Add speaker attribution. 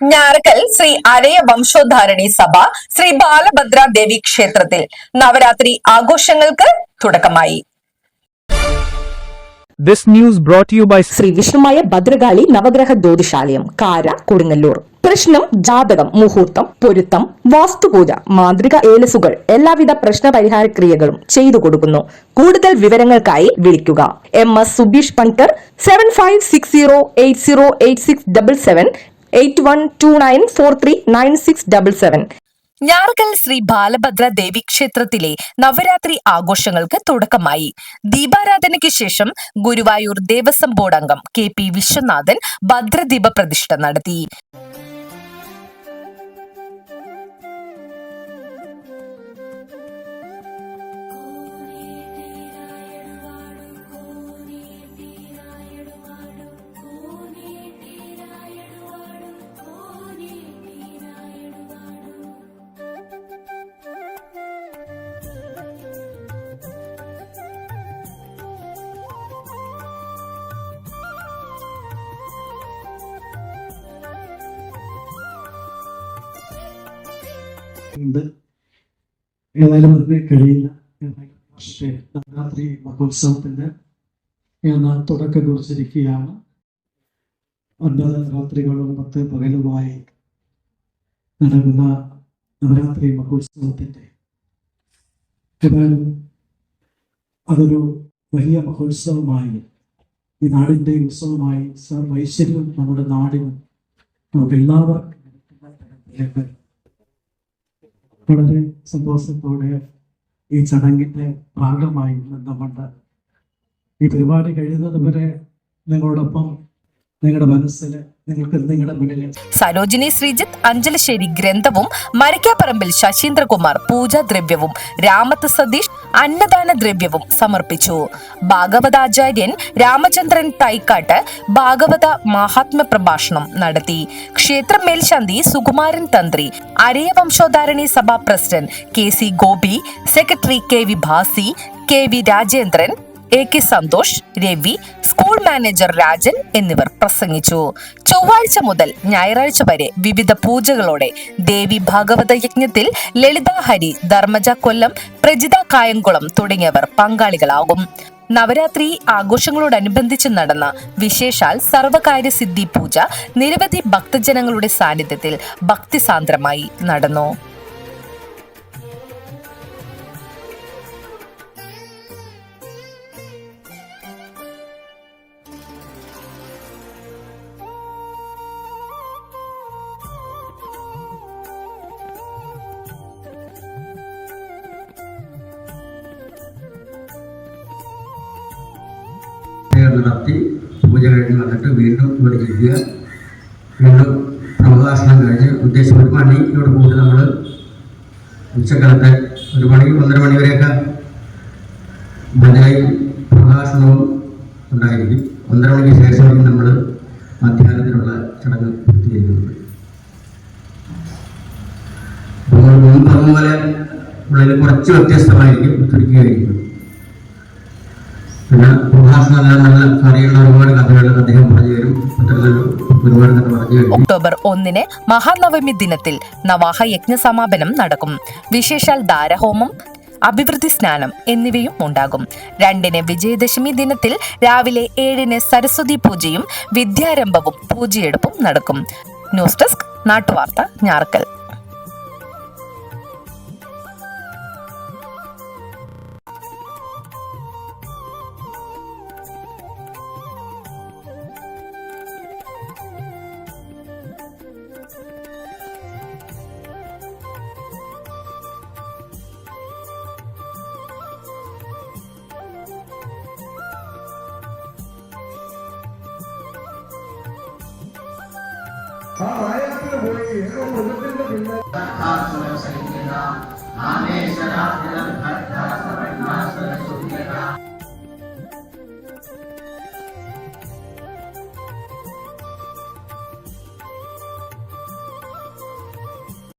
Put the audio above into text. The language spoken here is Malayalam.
Speaker 1: ഞാറക്കൽ ശ്രീ അരയ വംശോദ്ധാരണി സഭ ശ്രീ ബാലഭദ്ര ദേവി ക്ഷേത്രത്തിൽ നവരാത്രി ആഘോഷങ്ങൾക്ക് തുടക്കമായി.
Speaker 2: This news brought you by by
Speaker 3: Sree Vishnumaya Bhadrakali Navagraha Jyothishalayam Kara Kodungallur. പ്രശ്നം ജാതകം മുഹൂർത്തം പൊരുത്തം വാസ്തുപൂജ മാന്ത്രിക ഏലസുകൾ എല്ലാവിധ പ്രശ്ന പരിഹാര ക്രിയകളും ചെയ്തു കൊടുക്കുന്നു. കൂടുതൽ വിവരങ്ങൾക്കായി വിളിക്കുക. M S Subeesh Pankar seven five six zero eight zero eight six double seven eight one two nine four three nine six double seven.
Speaker 1: Njarakkal Sree Balabhadra Devi ക്ഷേത്രത്തിലെ നവരാത്രി ആഘോഷങ്ങൾക്ക് തുടക്കമായി. ദീപാരാധനയ്ക്ക് ശേഷം ഗുരുവായൂർ ദേവസ്വം ബോർഡ് അംഗം കെ പി വിശ്വനാഥൻ ഭദ്രദീപ പ്രതിഷ്ഠ നടത്തി.
Speaker 4: ഉണ്ട് ഏതായാലും അതിന് കഴിയില്ല വർഷത്തെ നവരാത്രി മഹോത്സവത്തിന്റെ ഞാൻ തുടക്കം കുറിച്ചിരിക്കുകയാണ്. ഒൻപത് രാത്രികളും പത്ത് പകലുമായി നടക്കുന്ന നവരാത്രി മഹോത്സവത്തിന്റെ ഏതായാലും അതൊരു വലിയ മഹോത്സവമായി ഈ നാടിന്റെ ഉത്സവമായി സർവൈശ്വര്യം നമ്മുടെ നാടിനും നമുക്ക് എല്ലാവർക്കും വളരെ സന്തോഷത്തോടെ ഈ ചടങ്ങിന്റെ ഭാഗമായി ബന്ധപ്പെട്ട് ഈ പരിപാടി കഴിയുന്നത് വരെ നിങ്ങളോടൊപ്പം നിങ്ങളുടെ നിങ്ങളുടെ
Speaker 1: സരോജിനി ശ്രീജിത്ത് അഞ്ചലശ്ശേരി ഗ്രന്ഥവും മരക്കാപ്പറമ്പിൽ ശശീന്ദ്രകുമാർ പൂജാദ്രവ്യവും രാമത്ത് സതീഷ് അന്നദാന ദ്രവ്യവും സമർപ്പിച്ചു. ഭാഗവതാചാര്യൻ രാമചന്ദ്രൻ തൈക്കാട്ട് ഭാഗവത മഹാത്മ പ്രഭാഷണം നടത്തി. ക്ഷേത്ര മേൽശാന്തി സുകുമാരൻ തന്ത്രി Araya Vamshodharani Sabha president K C Gopi secretary K V Bhasi K V Rajendran A K Santhosh Ravi school manager Rajan എന്നിവർ പ്രസംഗിച്ചു. ചൊവ്വാഴ്ച മുതൽ ഞായറാഴ്ച വരെ വിവിധ പൂജകളോടെ ദേവി ഭാഗവത യജ്ഞത്തിൽ ലളിതാഹരി ധർമ്മജ കൊല്ലം പ്രജിത കായംകുളം തുടങ്ങിയവർ പങ്കാളികളാകും. നവരാത്രി ആഘോഷങ്ങളോടനുബന്ധിച്ച് നടന്ന വിശേഷാൽ സർവകാര്യ സിദ്ധി പൂജ നിരവധി ഭക്തജനങ്ങളുടെ സാന്നിധ്യത്തിൽ ഭക്തിസാന്ദ്രമായി നടന്നു.
Speaker 5: പ്രേയർ നടത്തി പൂജ കഴിഞ്ഞ് വന്നിട്ട് വീണ്ടും ഇവിടെ ഇരിക്കുക. വീണ്ടും പ്രഭാഷണം കഴിഞ്ഞ് ഉദ്ദേശം ഒരു മണിയോട് കൂടി നമ്മൾ ഉച്ചക്കാലത്തെ ഒരു മണി ഒന്നര മണി വരെയൊക്കെ ഭജനയും പ്രഭാഷണവും ഉണ്ടായിരിക്കും. ഒന്നര മണിക്ക് ശേഷമാണ് നമ്മൾ മധ്യാഹ്നത്തിനുള്ള ചടങ്ങ് പൂർത്തീകരിക്കുന്നത്. മുമ്പ് പറഞ്ഞ ഉള്ളിൽ കുറച്ച് വ്യത്യസ്തമായിരിക്കും ചുരുക്കിയായിരിക്കും പിന്നെ
Speaker 1: ഒക്ടോബർ ഒന്നിന് മഹാനവമി ദിനത്തിൽ നവാഹ യജ്ഞ സമാപനം നടക്കും. വിശേഷാൽ ദാരഹോമം അഭിവൃദ്ധി സ്നാനം എന്നിവയും ഉണ്ടാകും. രണ്ടിന് വിജയദശമി ദിനത്തിൽ രാവിലെ ഏഴിന് സരസ്വതി പൂജയും വിദ്യാരംഭവും പൂജയെടുപ്പും നടക്കും. ന്യൂസ് ഡെസ്ക് നാട്ടുവാർത്ത ഞാർക്കൽ.
Speaker 6: ആ വായനത്തിന് പോയി ഏതോ മൃഗത്തിന്റെ പിന്നാലെ നാമേശ്വര